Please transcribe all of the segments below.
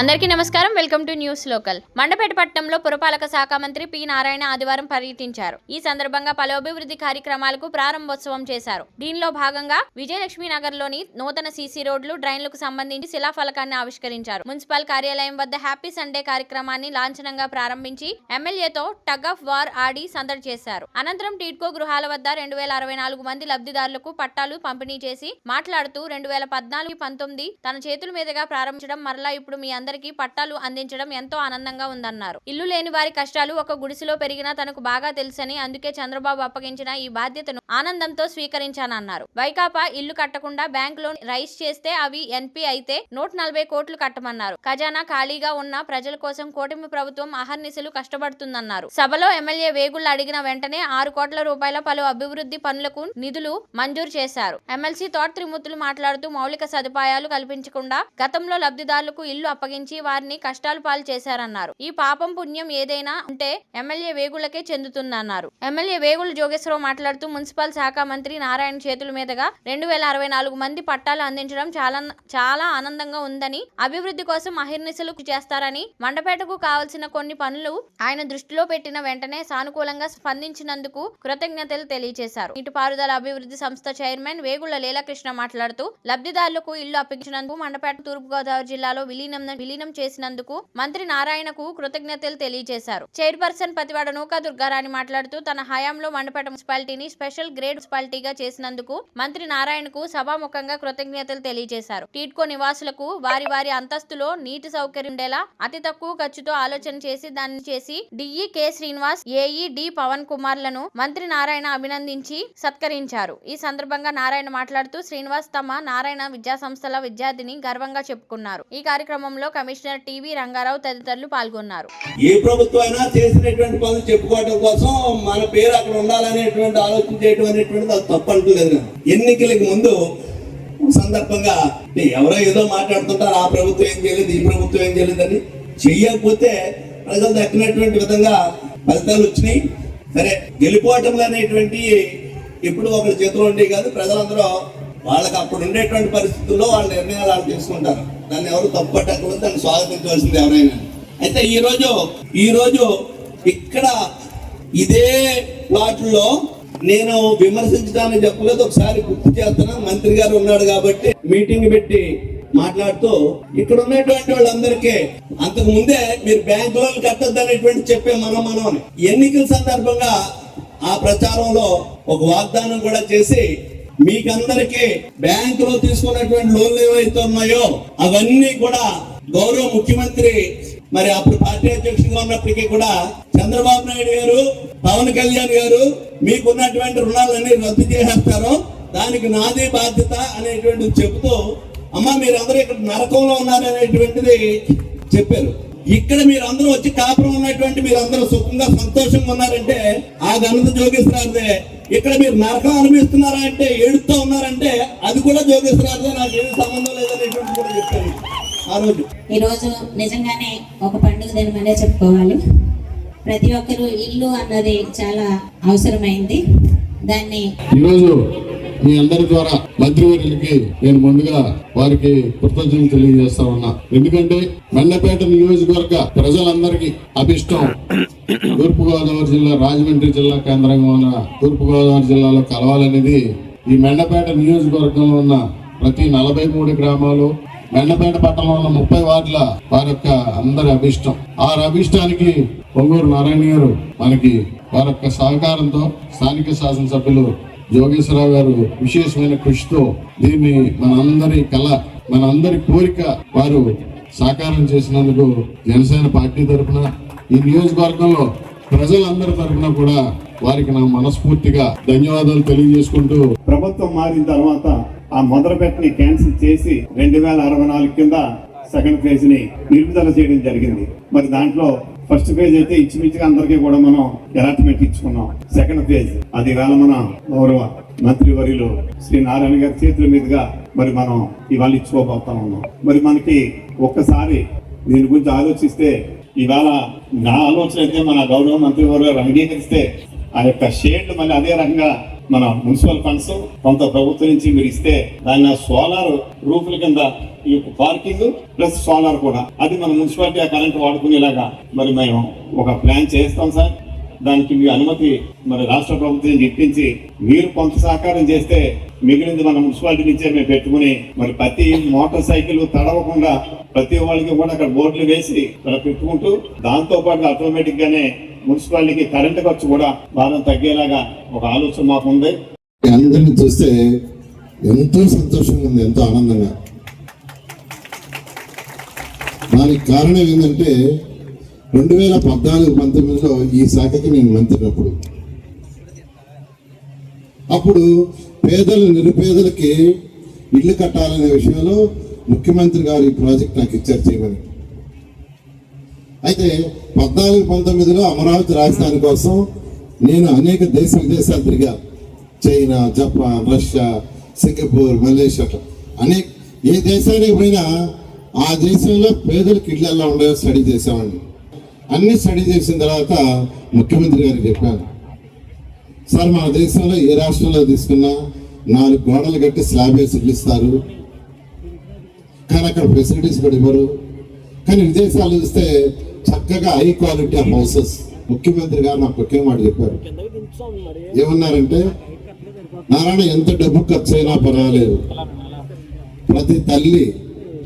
అందరికీ నమస్కారం. Welcome to news local. Mandapeta పట్టణంలో పురపాలక శాఖ మంత్రి పి నారాయణ ఆదివారం పర్యటించారు. ఈ సందర్భంగా పలు అభివృద్ధి కార్యక్రమాలకు ప్రారంభోత్సవం చేశారు. దీనిలో భాగంగా విజయలక్ష్మి నగర్లోని నూతన సీసీ రోడ్లు డ్రైన్లకు సంబంధించి శిలాఫలకాన్ని ఆవిష్కరించారు. మున్సిపల్ కార్యాలయం వద్ద హ్యాపీ సండే కార్యక్రమాన్ని లాంఛనంగా ప్రారంభించి ఎమ్మెల్యేతో టగ్ ఆఫ్ వార్ ఆడి సందడి చేశారు. అనంతరం టీడ్కో గృహాల వద్ద రెండు వేల అరవై నాలుగు మంది లబ్ధిదారులకు పట్టాలు పంపిణీ చేసి మాట్లాడుతూ రెండు వేల పద్నాలుగు పంతొమ్మిది తన చేతుల మీదుగా ప్రారంభించడం మరలా ఇప్పుడు మీ అందరికీ పట్టాలు అందించడం ఎంతో ఆనందంగా ఉందన్నారు. ఇల్లు లేని వారి కష్టాలు ఒక గుడిసెలో పెరిగినా తనకు బాగా తెలుసని అందుకే చంద్రబాబు అప్పగించిన ఈ బాధ్యతను ఆనందంతో స్వీకరించానన్నారు. వైకాపా ఇల్లు కట్టకుండా బ్యాంక్ లోన్ రైస్ చేస్తే అవి ఎన్పి అయితే నూట నలభై కోట్లు కట్టమన్నారు. ఖజానా ఖాళీగా ఉన్న ప్రజల కోసం కూటమి ప్రభుత్వం అహర్నిశలు కష్టపడుతుందన్నారు. సభలో ఎమ్మెల్యే వేగుళ్ళు అడిగిన వెంటనే ఆరు కోట్ల రూపాయల పలు అభివృద్ధి పనులకు నిధులు మంజూరు చేశారు. ఎమ్మెల్సీ తోట త్రిమూర్తులు మాట్లాడుతూ మౌలిక సదుపాయాలు కల్పించకుండా గతంలో లబ్ధిదారులకు ఇల్లు అప్పగించి వారిని కష్టాలు పాలు చేశారన్నారు. ఈ పాపం పుణ్యం ఏదైనా ఉంటే ఎమ్మెల్యే వేగులకే చెందుతుందన్నారు. ఎమ్మెల్యే వేగుల జోగేశ్వరరావు మాట్లాడుతూ మున్సిపల్ శాఖ మంత్రి నారాయణ చేతుల మీదుగా రెండు వేల అరవై నాలుగు మంది పట్టాలు అందించడం చాలా చాలా ఆనందంగా ఉందని అభివృద్ధి కోసం అహిర్నిశలు చేస్తారని మండపేటకు కావాల్సిన కొన్ని పనులు ఆయన దృష్టిలో పెట్టిన వెంటనే సానుకూలంగా స్పందించినందుకు కృతజ్ఞతలు తెలియజేశారు. నీటిపారుదల అభివృద్ధి సంస్థ చైర్మన్ వేగుల లీలాకృష్ణ మాట్లాడుతూ లబ్ధిదారులకు ఇల్లు అప్పగించినందుకు మండపేట తూర్పుగోదావరి జిల్లాలో విలీనం విలీనం చేసినందుకు మంత్రి నారాయణకు కృతజ్ఞతలు తెలియజేశారు. చైర్పర్సన్ పతివాడ నూకా దుర్గారాణి మాట్లాడుతూ తన హయాంలో మండపేట మున్సిపాలిటీని స్పెషల్ గ్రేడ్ మున్సిపాలిటీగా చేసినందుకు మంత్రి నారాయణకు సభాముఖంగా కృతజ్ఞతలు తెలియజేశారు. టీట్కో నివాసులకు వారి వారి అంతస్తులో నీటి సౌకర్యం ఉండేలా అతి తక్కువ ఖర్చుతో ఆలోచన చేసి దాన్ని చేసి DE K Srinivas AE D Pavan కుమార్లను మంత్రి నారాయణ అభినందించి సత్కరించారు. ఈ సందర్భంగా నారాయణ మాట్లాడుతూ శ్రీనివాస్ తమ నారాయణ విద్యా సంస్థల విద్యార్థిని గర్వంగా చెప్పుకున్నారు. ఈ కార్యక్రమంలో కమిషనర్ టీవీ రంగారావు తదితరులు పాల్గొన్నారు. ఏ ప్రభుత్వం అయినా చేసినటువంటి పనులు చెప్పుకోవడం కోసం మన పేరు అక్కడ ఉండాలనేటువంటి ఆలోచన చేయడం అనేటువంటిది అది తప్పు ఎన్నికలకు ముందు సందర్భంగా ఎవరో ఏదో మాట్లాడుతుంటారు ఆ ప్రభుత్వం ఏం చేయలేదు ఈ ప్రభుత్వం ఏం చేయలేదని చెయ్యకపోతే ప్రజలు దక్కినటువంటి విధంగా ఫలితాలు వచ్చినాయి. సరే గెలిపోవటం అనేటువంటి ఎప్పుడు ఒకరి చేతిలో ఉండే కాదు. ప్రజలందరూ వాళ్ళకి అప్పుడు ఉండేటువంటి పరిస్థితుల్లో వాళ్ళ నిర్ణయాలు వాళ్ళు తీసుకుంటారు. దాన్ని ఎవరు తప్పట్టకూడదు దాన్ని స్వాగతించవలసింది ఎవరైనా. అయితే ఈరోజు ఈరోజు ఈ రోజు ఇక్కడ ఇదే ప్లాట్లో నేను విమర్శించడానికి చెప్పలేదు ఒకసారి గుర్తు చేస్తున్నాను మంత్రి గారు ఉన్నాడు కాబట్టి మీటింగ్ పెట్టి మాట్లాడుతూ ఇక్కడ ఉన్నటువంటి వాళ్ళందరికీ అంతకు ముందే మీరు బ్యాంక్ లోన్ కట్టద్దు అనేటువంటి చెప్పే మనం మనం ఎన్నికల సందర్భంగా ఆ ప్రచారంలో ఒక వాగ్దానం కూడా చేసి మీకందరికీ బ్యాంక్లో తీసుకున్నటువంటి లోన్లు ఏవైతే ఉన్నాయో అవన్నీ కూడా గౌరవ ముఖ్యమంత్రి మరి అప్పుడు పార్టీ అధ్యక్షుడిగా ఉన్నప్పటికీ కూడా చంద్రబాబు నాయుడు గారు పవన్ కళ్యాణ్ గారు మీకున్నటువంటి రుణాలన్నీ రద్దు చేసేస్తారు. దానికి నాదే బాధ్యత అనేటువంటిది చెబుతూ అమ్మ మీరందరూ ఇక్కడ నరకంలో ఉన్నారనేటువంటిది చెప్పారు. ఇక్కడ మీరందరూ వచ్చి కాపురం ఉన్నటువంటి మీరందరూ సుఖంగా సంతోషంగా ఉన్నారంటే ఆ ఘనత జోగేశ్వరాదే ఇక్కడ మీరు నరకం అనిపిస్తున్నారా అంటే ఏడుస్తూ ఉన్నారంటే అది కూడా జోగేశ్వరాదే నాకు ఏమి సంబంధం లేదనేటువంటి కూడా చెప్పారు ఆ రోజు. ఈరోజు నిజంగానే ఒక పండుగ దినమనే చెప్పుకోవాలి. ప్రతి ఒక్కరు ఇల్లు అన్నది చాలా అవసరమైంది. దాన్ని ఈరోజు మీ అందరి ద్వారా మంత్రివర్యులకి నేను ముందుగా వారికి కృతజ్ఞతలు తెలియజేస్తా ఉన్నా. ఎందుకంటే మెండపేట నియోజకవర్గ ప్రజలందరికీ అభిష్టం. తూర్పుగోదావరి జిల్లా రాజమండ్రి జిల్లా కేంద్రంగా ఉన్న తూర్పుగోదావరి జిల్లాలో కలవాలనేది ఈ మెండపేట నియోజకవర్గంలో ఉన్న ప్రతి నలభై మూడు గ్రామాలు మెండపేట పట్టణంలో ఉన్న ముప్పై వార్డుల వారి యొక్క అందరి అభిష్టం. ఆ అభిష్టానికి పొంగూరు నారాయణ గారు మనకి వారి యొక్క సహకారంతో స్థానిక శాసనసభ్యులు జోగేశ్వరరావు గారు విశేషమైన కృషితో దీన్ని మనందరి కళ మనందరి కోరిక వారు సాకారం చేసినందుకు జనసేన పార్టీ తరఫున ఈ నియోజకవర్గంలో ప్రజలందరి తరఫున కూడా వారికి నా మనస్ఫూర్తిగా ధన్యవాదాలు తెలియజేసుకుంటూ ప్రభుత్వం మారిన తర్వాత ఆ మొదలుపెట్టని క్యాన్సిల్ చేసి రెండు వేల అరవై నాలుగు కింద సెకండ్ ఫేజ్ని నిలుపుదల చేయడం జరిగింది. మరి దాంట్లో ఫస్ట్ ఫేజ్ అయితే ఇచ్చిమిచ్చిగా అందరికీ కూడా మనం అలాట్మెంట్ ఇచ్చుకున్నాం. సెకండ్ ఫేజ్ అది ఇవాళ మన గౌరవ మంత్రి వరిలో శ్రీ నారాయణ గారి చేతుల మీదుగా మరి మనం ఇవాళ ఇచ్చుకోబోతా ఉన్నాం. మరి మనకి ఒక్కసారి దీని గురించి ఆలోచిస్తే ఇవాళ నా ఆలోచన అయితే మన గౌరవ మంత్రి వర్గారు అంగీకరిస్తే ఆ యొక్క షేడ్లు మళ్ళీ అదే రకంగా మన మున్సిపల్ ఫండ్స్ కొంత ప్రభుత్వం నుంచి మీరు ఇస్తే దాన్ని సోలార్ రూఫ్ల కింద ఈ యొక్క పార్కింగ్ ప్లస్ సోలార్ కూడా. అది మన మున్సిపాలిటీ ఆ కరెంట్ వాడుకునేలాగా మరి మేము ఒక ప్లాన్ చేస్తాం సార్. దానికి మీ అనుమతి మరి రాష్ట్ర ప్రభుత్వం ఇప్పించి మీరు కొంత సహకారం చేస్తే మిగిలింది మన మున్సిపాలిటీ నుంచే మేము పెట్టుకుని మరి ప్రతి మోటార్ సైకిల్ తడవకుండా ప్రతి వాళ్ళకి కూడా అక్కడ బోర్డులు వేసి పెట్టుకుంటూ దాంతో పాటు ఆటోమేటిక్ గానే మున్సిపాలిటీకి కరెంటు ఖర్చు కూడా భారం తగ్గేలాగా ఒక ఆలోచన మాకు ఉంది అందరిని చూస్తే ఎంతో సంతోషంగా ఉంది ఎంతో ఆనందంగా. దానికి కారణం ఏంటంటే రెండు వేల పద్నాలుగు పంతొమ్మిదిలో ఈ శాఖకి నేను మంత్రినప్పుడు అప్పుడు పేదలు నిరుపేదలకి ఇల్లు కట్టాలనే విషయంలో ముఖ్యమంత్రి గారు ఈ ప్రాజెక్ట్ నాకు ఇచ్చారు చేయమని. అయితే పద్నాలుగు పంతొమ్మిదిలో అమరావతి రాజధాని కోసం నేను అనేక దేశ విదేశాలు తిరిగా. China Japan Russia Singapore Malaysia అనేక ఏ దేశానికి పోయినా ఆ దేశంలో పేదలకు ఇళ్ళల్లో ఎలా ఉండేవో స్టడీ చేసామండి అన్ని స్టడీ చేసిన తర్వాత ముఖ్యమంత్రి గారికి చెప్పాను. సార్ మన దేశంలో ఏ రాష్ట్రంలో తీసుకున్నా నాలుగు గోడలు కట్టి స్లాబ్ వేసి ఇస్తారు. కానీ అక్కడ ఫెసిలిటీస్ కూడా ఇవ్వరు. కానీ విదేశాలు చూస్తే చక్కగా హై క్వాలిటీ ఆఫ్ హౌసెస్. ముఖ్యమంత్రి గారు నాకు ఒకే మాట చెప్పారు. ఏమన్నారంటే నారాయణ ఎంత డబ్బు ఖర్చు అయినా పర్వాలేదు. ప్రతి తల్లి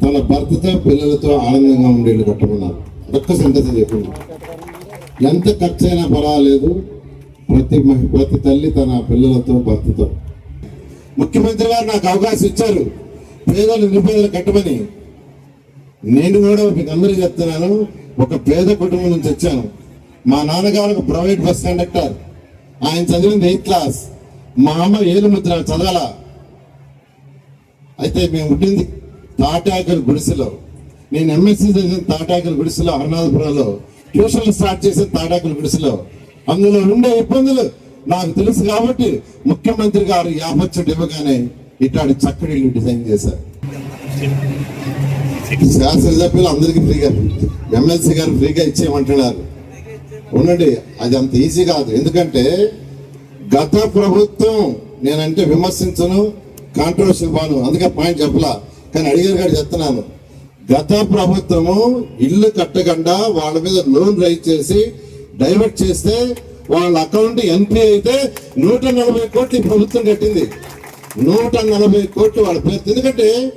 తన భర్తతో పిల్లలతో ఆనందంగా ఉండేళ్ళు కట్టమన్నారు. ఒక్క సెంటెన్స్ చెప్పింది ఎంత ఖర్చు అయినా పర్వాలేదు ప్రతి మహి- ప్రతి తల్లి తన పిల్లలతో భర్తతో. ముఖ్యమంత్రి గారు నాకు అవకాశం ఇచ్చారు. పేదలు నిరుపేదలు కట్టమని. నేను కూడా మీకు అందరికీ చెప్తున్నాను. ఒక పేద కుటుంబం నుంచి వచ్చాను. మా నాన్నగారు ఒక ప్రైవేట్ బస్ కండక్టర్. ఆయన చదివింది ఎయిత్ క్లాస్. మా అమ్మ ఏలు ముద్ర చదవాల. అయితే మేము ఉండింది తాటాకల గుడిసెలో. నేను ఎంఎస్సీ చదివిన తాటాకల గుడిసెలో అరుణాధపురంలో ట్యూషన్లు స్టార్ట్ చేసిన తాటాకల గుడిసెలో. అందులో ఉండే ఇబ్బందులు నాకు తెలుసు కాబట్టి ముఖ్యమంత్రి గారు యాభచ్చటి ఇవ్వగానే ఇట్లాంటి చక్కటి ఇల్లు డిజైన్ చేశారు. శాసనసభ్యులు అందరికీ ఫ్రీగా ఎమ్మెల్సీ గారు ఫ్రీగా ఇచ్చేయమంటున్నారు. ఉండండి అది అంత ఈజీ కాదు. ఎందుకంటే గత ప్రభుత్వం నేనంటే విమర్శించను కాంట్రవర్షియల్ బాను. అందుకే పాయింట్ చెప్పలా. కానీ అడిగారు గారు చెప్తున్నాను. గత ప్రభుత్వము ఇల్లు కట్టకుండా వాళ్ళ మీద లోన్ రైజ్ చేసి డైవర్ట్ చేస్తే వాళ్ళ అకౌంట్ ఎన్పీ అయితే నూట నలభై కోట్లు ప్రభుత్వం కట్టింది. నూట నలభై కోట్లు వాళ్ళ పేరు. ఎందుకంటే